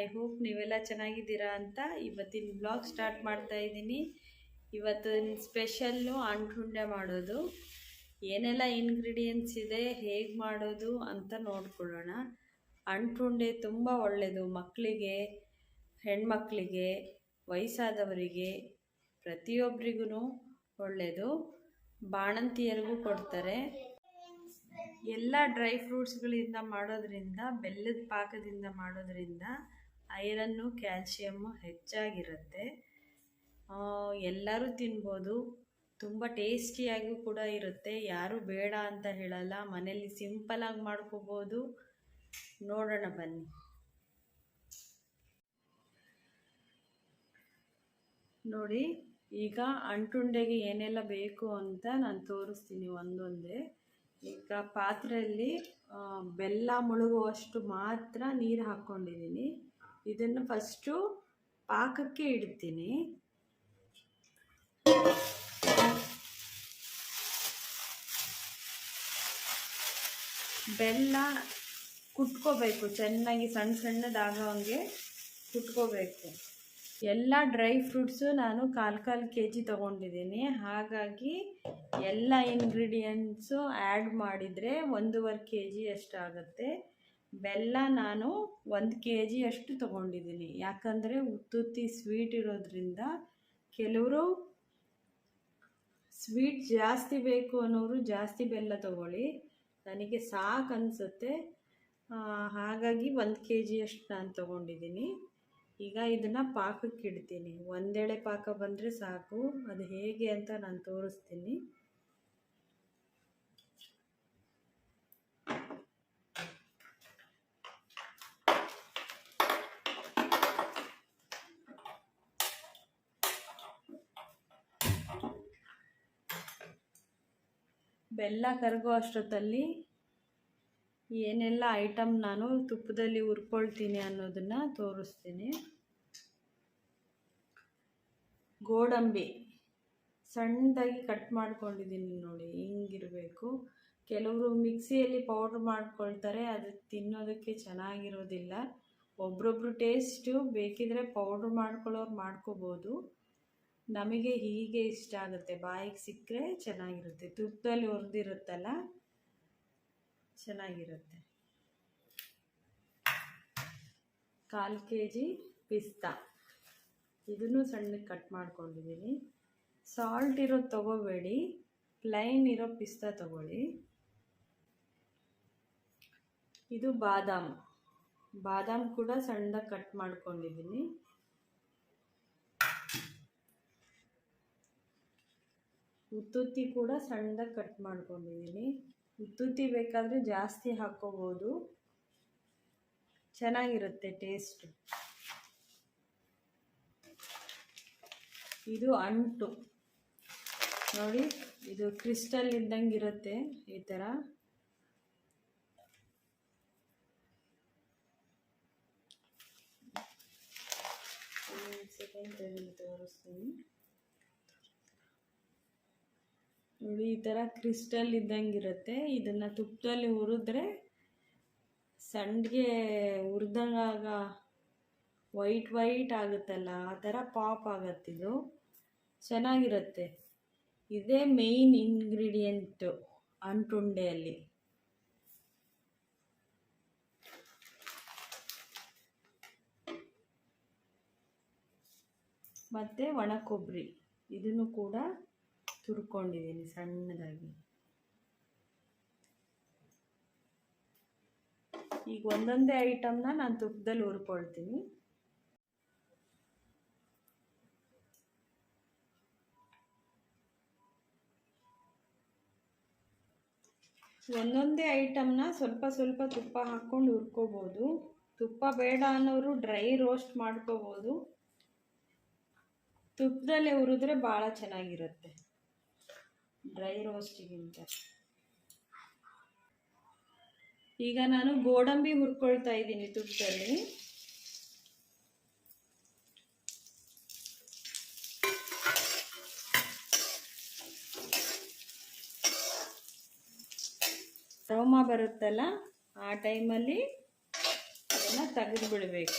I hope ನೀವೆಲ್ಲ ಚೆನ್ನಾಗಿದ್ದೀರಾ ಅಂತ ಇವತ್ತಿನ ಬ್ಲಾಗ್ ಸ್ಟಾರ್ಟ್ ಮಾಡ್ತಾ ಇದ್ದೀನಿ. ಇವತ್ತಿನ ಸ್ಪೆಷಲ್ಲು ಅಂಟುಂಡೆ ಮಾಡೋದು. ಏನೆಲ್ಲ ಇಂಗ್ರೀಡಿಯೆಂಟ್ಸ್ ಇದೆ, ಹೇಗೆ ಮಾಡೋದು ಅಂತ ನೋಡ್ಕೊಳ್ಳೋಣ. ಅಂಟುಂಡೆ ತುಂಬ ಒಳ್ಳೆಯದು ಮಕ್ಕಳಿಗೆ ಹೆಣ್ಮಕ್ಳಿಗೆ, ವಯಸ್ಸಾದವರಿಗೆ ಪ್ರತಿಯೊಬ್ಬರಿಗೂ ಒಳ್ಳೆಯದು ಬಾಣಂತಿಯರಿಗೂ ಕೊಡ್ತಾರೆ. ಎಲ್ಲ ಡ್ರೈ ಫ್ರೂಟ್ಸ್ಗಳಿಂದ ಮಾಡೋದ್ರಿಂದ, ಬೆಲ್ಲದ ಪಾಕದಿಂದ ಮಾಡೋದ್ರಿಂದ ಐರನ್ನು ಕ್ಯಾಲ್ಶಿಯಮ್ಮು ಹೆಚ್ಚಾಗಿರುತ್ತೆ. ಎಲ್ಲರೂ ತಿನ್ಬೋದು. ತುಂಬ ಟೇಸ್ಟಿಯಾಗಿ ಕೂಡ ಇರುತ್ತೆ. ಯಾರು ಬೇಡ ಅಂತ ಹೇಳಲ್ಲ. ಮನೆಯಲ್ಲಿ ಸಿಂಪಲಾಗಿ ಮಾಡ್ಕೋಬೋದು. ನೋಡೋಣ ಬನ್ನಿ. ನೋಡಿ, ಈಗ ಅಂಟುಂಡೆಗೆ ಏನೆಲ್ಲ ಬೇಕು ಅಂತ ನಾನು ತೋರಿಸ್ತೀನಿ ಒಂದೊಂದೇ. ಈಗ ಪಾತ್ರೆಯಲ್ಲಿ ಬೆಲ್ಲ ಮುಳುಗುವಷ್ಟು ಮಾತ್ರ ನೀರು ಹಾಕ್ಕೊಂಡಿದ್ದೀನಿ ಇದನ್ನು ಫಸ್ಟು ಪಾಕಕ್ಕೆ ಇಡ್ತೀನಿ. ಬೆಲ್ಲ ಕುಟ್ಕೋಬೇಕು, ಚೆನ್ನಾಗಿ ಸಣ್ಣ ಸಣ್ಣದಾಗೋ ಹಂಗೆ ಕುಟ್ಕೋಬೇಕು. ಎಲ್ಲ ಡ್ರೈ ಫ್ರೂಟ್ಸು ನಾನು ಕಾಲು ಕಾಲು ಕೆ ಜಿ ತೊಗೊಂಡಿದ್ದೀನಿ. ಹಾಗಾಗಿ ಎಲ್ಲ ಇಂಗ್ರೀಡಿಯೆಂಟ್ಸು ಆ್ಯಡ್ ಮಾಡಿದರೆ ಒಂದೂವರೆ ಕೆ ಜಿ ಅಷ್ಟಾಗುತ್ತೆ. ಬೆಲ್ಲ ನಾನು ಒಂದು ಕೆ ಜಿಯಷ್ಟು ತೊಗೊಂಡಿದ್ದೀನಿ. ಯಾಕಂದರೆ ಉತ್ತುತ್ತಿ ಸ್ವೀಟ್ ಇರೋದ್ರಿಂದ ಕೆಲವರು ಸ್ವೀಟ್ ಜಾಸ್ತಿ ಬೇಕು ಅನ್ನೋರು ಜಾಸ್ತಿ ಬೆಲ್ಲ ತೊಗೊಳ್ಳಿ. ನನಗೆ ಸಾಕು ಅನಿಸುತ್ತೆ. ಹಾಗಾಗಿ ಒಂದು ಕೆ ಜಿಯಷ್ಟು ನಾನು ತೊಗೊಂಡಿದ್ದೀನಿ. ಈಗ ಇದನ್ನು ಪಾಕಕ್ಕೆ ಇಡ್ತೀನಿ ಒಂದೆಳೆ ಪಾಕ ಬಂದರೆ ಸಾಕು. ಅದು ಹೇಗೆ ಅಂತ ನಾನು ತೋರಿಸ್ತೀನಿ. ಬೆಲ್ಲ ಕರಗೋ ಅಷ್ಟೊತ್ತಲ್ಲಿ ಏನೆಲ್ಲ ಐಟಮ್ ನಾನು ತುಪ್ಪದಲ್ಲಿ ಹುರ್ಕೊಳ್ತೀನಿ ಅನ್ನೋದನ್ನು ತೋರಿಸ್ತೀನಿ. ಗೋಡಂಬಿ. ಸಣ್ಣದಾಗಿ ಕಟ್ ಮಾಡ್ಕೊಂಡಿದ್ದೀನಿ ನೋಡಿ, ಹಿಂಗಿರಬೇಕು. ಕೆಲವರು ಮಿಕ್ಸಿಯಲ್ಲಿ ಪೌಡ್ರ್ ಮಾಡ್ಕೊಳ್ತಾರೆ, ಅದು ತಿನ್ನೋದಕ್ಕೆ ಚೆನ್ನಾಗಿರೋದಿಲ್ಲ. ಒಬ್ರೊಬ್ರು ಟೇಸ್ಟು ಬೇಕಿದ್ರೆ ಪೌಡ್ರ್ ಮಾಡ್ಕೊಳ್ಳೋರು ಮಾಡ್ಕೋಬೋದು. ನಮಗೆ ಹೀಗೆ ಇಷ್ಟ ಆಗುತ್ತೆ. ಬಾಯಿಗೆ ಸಿಕ್ಕರೆ ಚೆನ್ನಾಗಿರುತ್ತೆ. ತುಪ್ಪದಲ್ಲಿ ಹುರಿದಿರುತ್ತಲ್ಲ ಚೆನ್ನಾಗಿರುತ್ತೆ. ಕಾಲು ಕೆ ಜಿ ಪಿಸ್ತಾ. ಇದನ್ನು ಸಣ್ಣಗೆ ಕಟ್ ಮಾಡ್ಕೊಂಡಿದ್ದೀನಿ ಸಾಲ್ಟ್ ಇರೋದು ತೊಗೋಬೇಡಿ. ಪ್ಲೈನ್ ಇರೋ ಪಿಸ್ತಾ ತಗೊಳ್ಳಿ. ಇದು ಬಾದಾಮ್. ಬಾದಾಮ್ ಕೂಡ ಸಣ್ಣದಾಗಿ ಕಟ್ ಮಾಡ್ಕೊಂಡಿದ್ದೀನಿ ಉತ್ತುತ್ತಿ ಕೂಡ ಸಣ್ಣದಾಗಿ ಕಟ್ ಮಾಡ್ಕೊಂಡಿದ್ದೀನಿ. ಉತ್ತುತ್ತಿ ಬೇಕಾದರೆ ಜಾಸ್ತಿ ಹಾಕ್ಕೋಬೋದು ಚೆನ್ನಾಗಿರುತ್ತೆ ಟೇಸ್ಟ್. ಇದು ಅಂಟು. ನೋಡಿ, ಇದು ಕ್ರಿಸ್ಟಲ್ ಇದ್ದಂಗೆ ಇರುತ್ತೆ ಈ ಥರ. ಸೆಕೆಂಡ್ ತೋರಿಸ್ತೀನಿ. ನೋಡಿ, ಈ ಥರ ಕ್ರಿಸ್ಟಲ್ ಇದ್ದಂಗೆ ಇರುತ್ತೆ. ಇದನ್ನು ತುಪ್ಪದಲ್ಲಿ ಹುರಿದ್ರೆ ಸಂಡಿಗೆ ಹುರಿದಂಗಾಗ ವೈಟ್ ವೈಟ್ ಆಗುತ್ತಲ್ಲ, ಆ ಥರ ಪಾಪ್ ಆಗುತ್ತಿದು ಚೆನ್ನಾಗಿರುತ್ತೆ. ಇದೇ ಮೇಯ್ನ್ ಇಂಗ್ರೀಡಿಯೆಂಟು ಅಂಟುಂಡೆಯಲ್ಲಿ ಮತ್ತು ಒಣ ಕೊಬ್ಬರಿ ಇದನ್ನು ಕೂಡ ತುರ್ಕೊಂಡಿದ್ದೀನಿ ಸಣ್ಣದಾಗಿ. ಈಗ ಒಂದೊಂದೇ ಐಟಮ್ನ ನಾನು ತುಪ್ಪದಲ್ಲಿ ಹುರ್ಕೊಳ್ತೀನಿ. ಒಂದೊಂದೇ ಐಟಮ್ನ ಸ್ವಲ್ಪ ಸ್ವಲ್ಪ ತುಪ್ಪ ಹಾಕ್ಕೊಂಡು ಹುರ್ಕೋಬೋದು. ತುಪ್ಪ ಬೇಡ ಅನ್ನೋರು ಡ್ರೈ ರೋಸ್ಟ್ ಮಾಡ್ಕೋಬೋದು. ತುಪ್ಪದಲ್ಲೇ ಹುರಿದ್ರೆ ಭಾಳ ಚೆನ್ನಾಗಿರುತ್ತೆ. ಡ್ರೈ ರೋಸ್ಟಿಗಿಂತ ಈಗ ನಾನು ಗೋಡಂಬಿ ಹುರ್ಕೊಳ್ತಾ ಇದ್ದೀನಿ ತುಪ್ಪದಲ್ಲಿ. ರೋಮ ಬರುತ್ತಲ್ಲ, ಆ ಟೈಮಲ್ಲಿ ಅದನ್ನು ತೆಗೆದು ಬಿಡಬೇಕು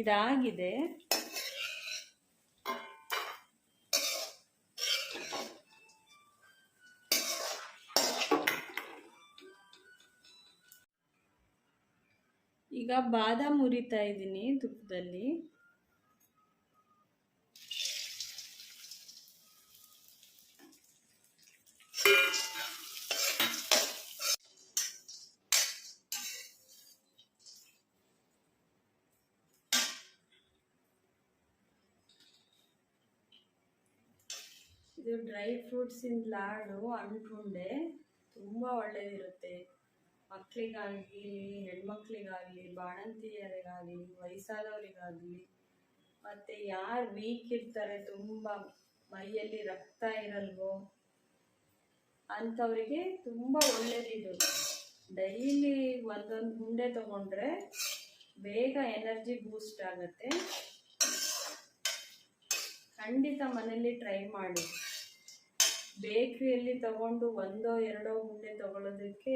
ಇದಾಗಿದೆ. ಈಗ ಬಾದಾಮ್ ಹುರಿತಾ ಇದ್ದೀನಿ ತುಪ್ಪದಲ್ಲಿ. ಇದು ಡ್ರೈ ಫ್ರೂಟ್ಸಿನ ಲಾಡು ಅಂದ್ಕೊಂಡೆ ತುಂಬ ಒಳ್ಳೆಯದಿರುತ್ತೆ ಮಕ್ಕಳಿಗಾಗಲಿ ಹೆಣ್ಮಕ್ಳಿಗಾಗಲಿ, ಬಾಣಂತಿಯರಿಗಾಗಲಿ, ವಯಸ್ಸಾದವರಿಗಾಗಲಿ, ಮತ್ತು ಯಾರು ವೀಕ್ ಇರ್ತಾರೆ ತುಂಬ ಮೈಯಲ್ಲಿ ರಕ್ತ ಇರಲ್ವೋ, ಅಂಥವರಿಗೆ ತುಂಬ ಒಳ್ಳೆಯದಿದು ಡೈಲಿ ಒಂದೊಂದು ಉಂಡೆ ತಗೊಂಡ್ರೆ ಬೇಗ ಎನರ್ಜಿ ಬೂಸ್ಟ್ ಆಗುತ್ತೆ. ಖಂಡಿತ ಮನೆಯಲ್ಲಿ ಟ್ರೈ ಮಾಡಿ. ಬೇಕ್ರಿಯಲ್ಲಿ ತಗೊಂಡು ಒಂದೋ ಎರಡೋ ಉಂಡೆ ತಗೊಳ್ಳೋದಕ್ಕೆ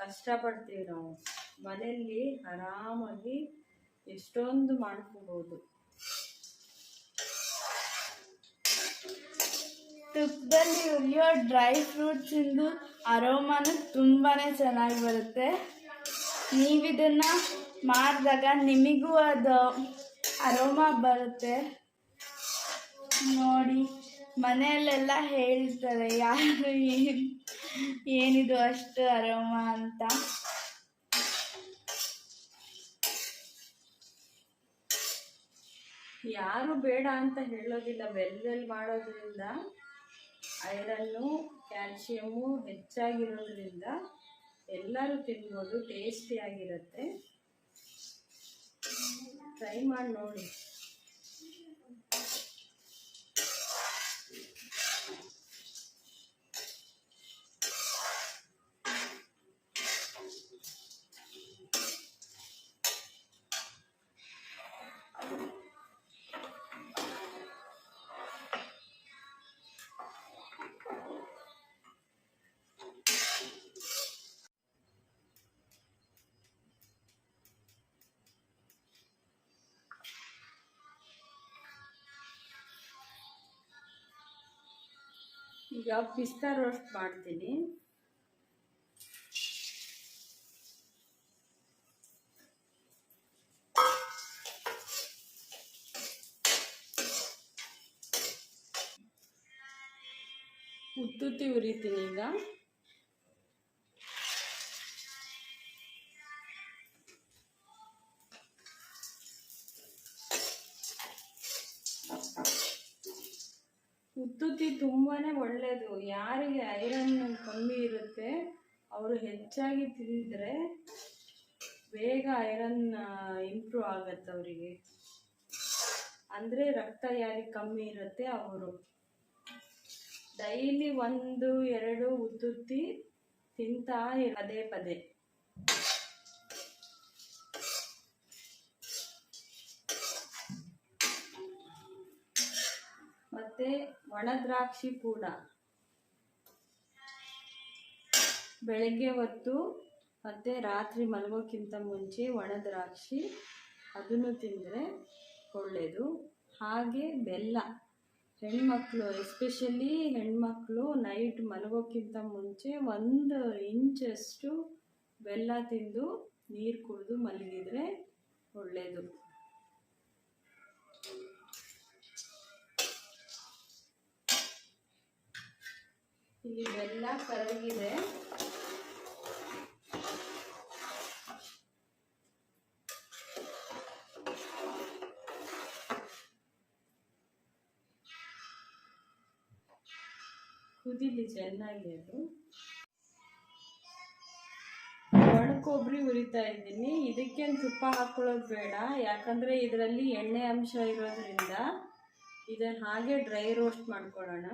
ಕಷ್ಟಪಡ್ತೀವಿ ನಾವು ಮನೆಯಲ್ಲಿ ಆರಾಮಾಗಿ ಎಷ್ಟೊಂದು ಮಾಡ್ಕೋಬೋದು. ತುಪ್ಪದಲ್ಲಿ ಉರಿಯೋ ಡ್ರೈ ಫ್ರೂಟ್ಸ್ ಇಂದು ಅರೋಮಾನು ತುಂಬಾನೇ ಚೆನ್ನಾಗಿ ಬರುತ್ತೆ. ನೀವಿದನ್ನು ಮಾಡಿದಾಗ ನಿಮಗೂ ಅದು ಅರೋಮಾ ಬರುತ್ತೆ. ನೋಡಿ, ಮನೆಯಲ್ಲೆಲ್ಲ ಹೇಳ್ತಾರೆ, ಯಾರು ಏನ್ ಏನಿದು ಅಷ್ಟು ಅರೋಮ ಅಂತ? ಯಾರು ಬೇಡ ಅಂತ ಹೇಳೋದಿಲ್ಲ. ಬೆಲ್ಲದಲ್ಲಿ ಮಾಡೋದ್ರಿಂದ ಐರನ್ನು ಕ್ಯಾಲ್ಶಿಯಮ್ಮು ಹೆಚ್ಚಾಗಿರೋದ್ರಿಂದ ಎಲ್ಲರೂ ತಿನ್ಬೋದು, ಟೇಸ್ಟಿಯಾಗಿರುತ್ತೆ. ಟ್ರೈ ಮಾಡಿ ನೋಡಿ. ಈಗ ಪಿಸ್ತಾ ರೋಸ್ಟ್ ಮಾಡ್ತೀನಿ. ಉತ್ತುತ್ತಿ ಉರಿತೀನಿ ಈಗ ಒಳ್ಳೆಯದು ಯಾರಿಗೆ ಐರನ್ ಕಮ್ಮಿ ಇರುತ್ತೆ, ಅವರು ಹೆಚ್ಚಾಗಿ ತಿಂದರೆ ಬೇಗ ಐರನ್ ಇಂಪ್ರೂವ್ ಆಗತ್ತೆ ಅವರಿಗೆ. ಅಂದರೆ ರಕ್ತ ಯಾರಿಗೆ ಕಮ್ಮಿ ಇರುತ್ತೆ ಅವರು. ಡೈಲಿ ಒಂದು, ಎರಡು ಉತ್ತುತ್ತಿ ತಿಂತಾ ಪದೇ ಪದೇ. ಮತ್ತೆ ಒಣ ದ್ರಾಕ್ಷಿ ಕೂಡ. ಬೆಳಗ್ಗೆ ಹೊತ್ತು ಮತ್ತು ರಾತ್ರಿ ಮಲಗೋಕ್ಕಿಂತ ಮುಂಚೆ ಒಣ ದ್ರಾಕ್ಷಿ ಅದನ್ನು ತಿಂದರೆ ಒಳ್ಳೆಯದು. ಹಾಗೆ ಬೆಲ್ಲ. ಹೆಣ್ಮಕ್ಳು ಎಸ್ಪೆಷಲಿ ಹೆಣ್ಮಕ್ಳು ನೈಟ್ ಮಲಗೋಕ್ಕಿಂತ ಮುಂಚೆ ಒಂದು ಇಂಚಷ್ಟು ಬೆಲ್ಲ ತಿಂದು ನೀರು ಕುಡಿದು ಮಲಗಿದರೆ ಒಳ್ಳೆಯದು. ಇಲ್ಲಿ ಬೆಲ್ಲ ಕರಗಿದೆ ಕುದಿಲಿ ಚೆನ್ನಾಗಿ ಅದು. ಒಣ ಕೊಬ್ಬರಿ ಹುರಿತಾ ಇದ್ದೀನಿ. ಇದಕ್ಕೇನು ತುಪ್ಪ ಹಾಕೊಳ್ಳೋದು ಬೇಡ. ಯಾಕಂದರೆ ಇದರಲ್ಲಿ ಎಣ್ಣೆ ಅಂಶ ಇರೋದ್ರಿಂದ ಇದನ್ನು ಹಾಗೆ ಡ್ರೈ ರೋಸ್ಟ್ ಮಾಡ್ಕೊಳ್ಳೋಣ.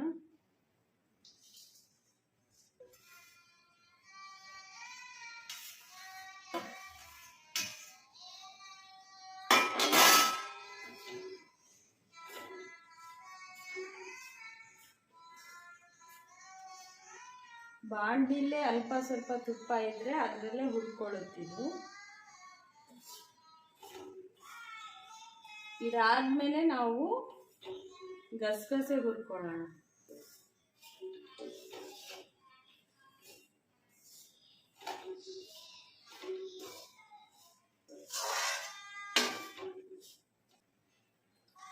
ಬಾಂಡಿಲೇ ಅಲ್ಪ ಸ್ವಲ್ಪ ತುಪ್ಪ ಇದ್ದರೆ ಅದರಲ್ಲೇ ಹುಡ್ಕೊಳ್ಳುತ್ತಿದ್ದು ಇದಾದಮೇಲೆ ನಾವು ಗಸಗಸೆ ಹುರ್ಕೊಳ್ಳೋಣ.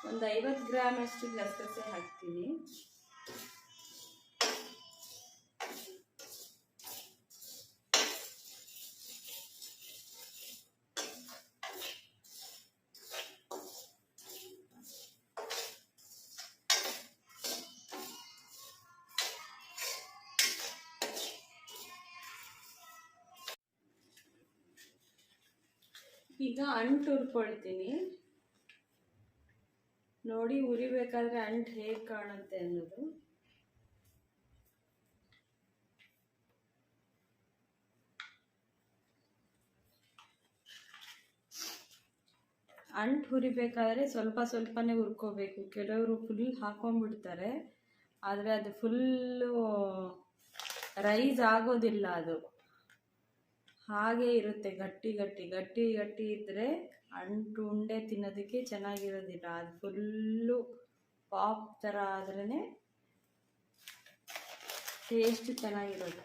ಒಂದು ಐವತ್ತು ಗ್ರಾಮ್ ಅಷ್ಟು ಗಸಗಸೆ ಹಾಕ್ತೀನಿ. ಈಗ ಅಂಟು ಹುರ್ಕೊಳ್ತೀನಿ ನೋಡಿ ಉರಿಬೇಕಾದ್ರೆ ಅಂಟು ಹೇಗೆ ಕಾಣುತ್ತೆ ಅನ್ನೋದು. ಅಂಟು ಹುರಿಬೇಕಾದ್ರೆ ಸ್ವಲ್ಪ ಸ್ವಲ್ಪನೇ ಹುರ್ಕೋಬೇಕು ಕೆಲವರು ಫುಲ್ ಹಾಕೊಂಡ್ಬಿಡ್ತಾರೆ. ಆದರೆ ಅದು ಫುಲ್ಲು ರೈಸ್ ಆಗೋದಿಲ್ಲ ಅದು. ಹಾಗೆ ಇರುತ್ತೆ, ಗಟ್ಟಿ ಗಟ್ಟಿ ಗಟ್ಟಿ ಗಟ್ಟಿ ಇದ್ದರೆ ಅಂಟು ಉಂಡೆ ತಿನ್ನೋದಕ್ಕೆ ಚೆನ್ನಾಗಿರೋದಿಲ್ಲ. ಅದು ಫುಲ್ಲು ಪಾಪ್ ಥರ ಆದ್ರೇ ಟೇಸ್ಟ್ ಚೆನ್ನಾಗಿರೋದು.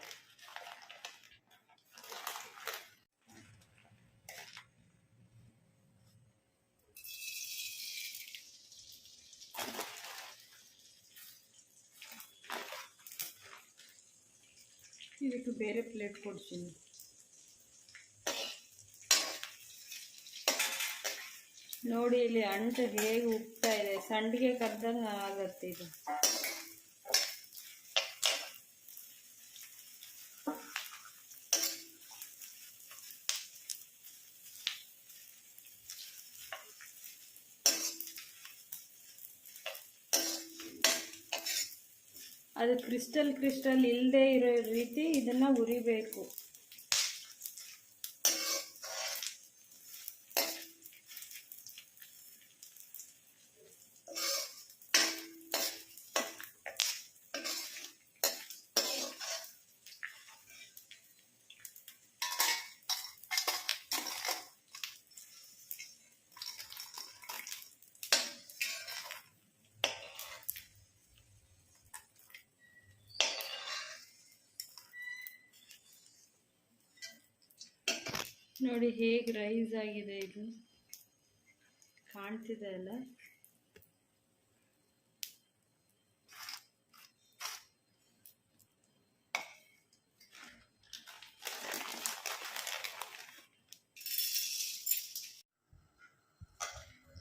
ಇದಕ್ಕೆ ಬೇರೆ ಪ್ಲೇಟ್ ಕೊಡ್ತೀನಿ. ನೋಡಿ ಇಲ್ಲಿ ಅಂಟು ಹೇಗೆ ಉಪ್ತಾ ಇದೆ. ಸಂಡಿಗೆ ಕರ್ದಂಗ ಆಗತ್ತೆ ಇದು. ಅದು ಕ್ರಿಸ್ಟಲ್ ಕ್ರಿಸ್ಟಲ್ ಇಲ್ಲದೆ ಇರೋ ರೀತಿ ಇದನ್ನ ಉರಿಬೇಕು. ನೋಡಿ ಹೇಗೆ ರೈಸ್ ಆಗಿದೆ ಇದು. ಕಾಣ್ತಿದೆ ಅಲ್ಲ?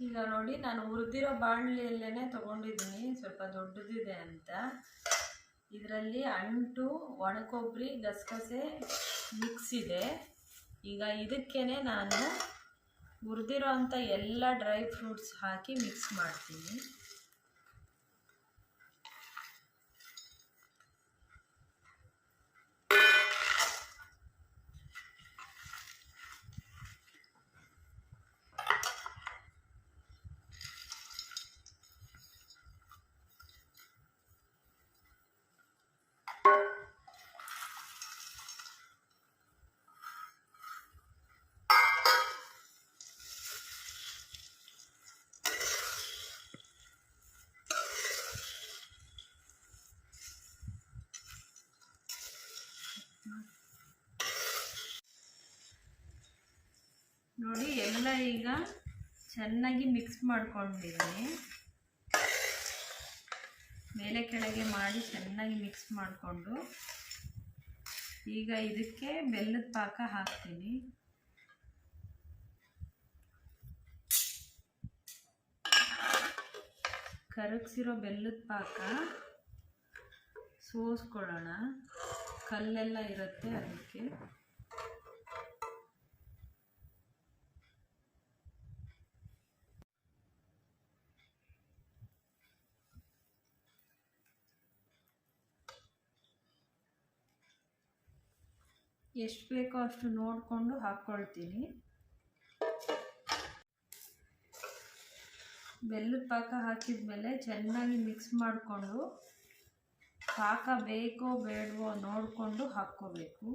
ಈಗ ನೋಡಿ, ನಾನು ಉರಿದಿರೋ ಬಾಣಲಿಯಲ್ಲೇ ತೊಗೊಂಡಿದ್ದೀನಿ. ಸ್ವಲ್ಪ ದೊಡ್ಡದಿದೆ ಅಂತ. ಇದರಲ್ಲಿ ಅಂಟು, ಒಣಕೊಬ್ಬರಿ, ಗಸಗಸೆ ಮಿಕ್ಸ್ ಇದೆ. ಈಗ ಇದಕ್ಕೇ ನಾನು ಹುರಿದಿರೋ ಅಂಥ ಎಲ್ಲ ಡ್ರೈ ಫ್ರೂಟ್ಸ್ ಹಾಕಿ ಮಿಕ್ಸ್ ಮಾಡ್ತೀನಿ. ಈಗ ಚೆನ್ನಾಗಿ ಮಿಕ್ಸ್ ಮಾಡ್ಕೊಂಡಿದ್ದೀನಿ. ಮೇಲೆ ಕೆಳಗೆ ಮಾಡಿ ಚೆನ್ನಾಗಿ ಮಿಕ್ಸ್ ಮಾಡಿಕೊಂಡು. ಈಗ ಇದಕ್ಕೆ ಬೆಲ್ಲದ ಪಾಕ ಹಾಕ್ತೀನಿ. ಕರಗಿಸಿರೋ ಬೆಲ್ಲದ ಪಾಕ ಸೋಸ್ಕೊಳ್ಳೋಣ. ಕಲ್ಲೆಲ್ಲ ಇರುತ್ತೆ ಅದಕ್ಕೆ. ಎಷ್ಟು ಬೇಕೋ ಅಷ್ಟು ನೋಡಿಕೊಂಡು ಹಾಕ್ಕೊಳ್ತೀನಿ. ಬೆಲ್ಲದ ಪಾಕ ಹಾಕಿದ ಮೇಲೆ ಚೆನ್ನಾಗಿ ಮಿಕ್ಸ್ ಮಾಡಿಕೊಂಡು ಪಾಕ ಬೇಕೋ ಬೇಡವೋ ನೋಡಿಕೊಂಡು ಹಾಕ್ಕೋಬೇಕು.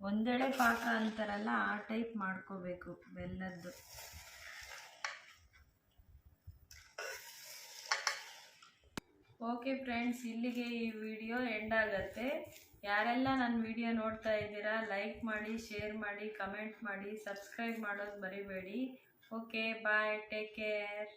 ಒಂದೆಡೆ ಪಾಕ ಅಂತಾರಲ್ಲ, ಆ ಟೈಪ್ ಮಾಡ್ಕೋಬೇಕು ಬೆಲ್ಲದ್ದು. ಓಕೆ ಫ್ರೆಂಡ್ಸ್ ಇಲ್ಲಿಗೆ ಈ ವಿಡಿಯೋ ಎಂಡ್ ಆಗುತ್ತೆ. ಯಾರೆಲ್ಲ ನನ್ನ ವಿಡಿಯೋ ನೋಡ್ತಾ ಇದ್ದೀರಾ ಲೈಕ್ ಮಾಡಿ ಶೇರ್ ಮಾಡಿ ಕಮೆಂಟ್ ಮಾಡಿ ಸಬ್ಸ್ಕ್ರೈಬ್ ಮಾಡೋದು ಮರಿಬೇಡಿ. Okay bye take care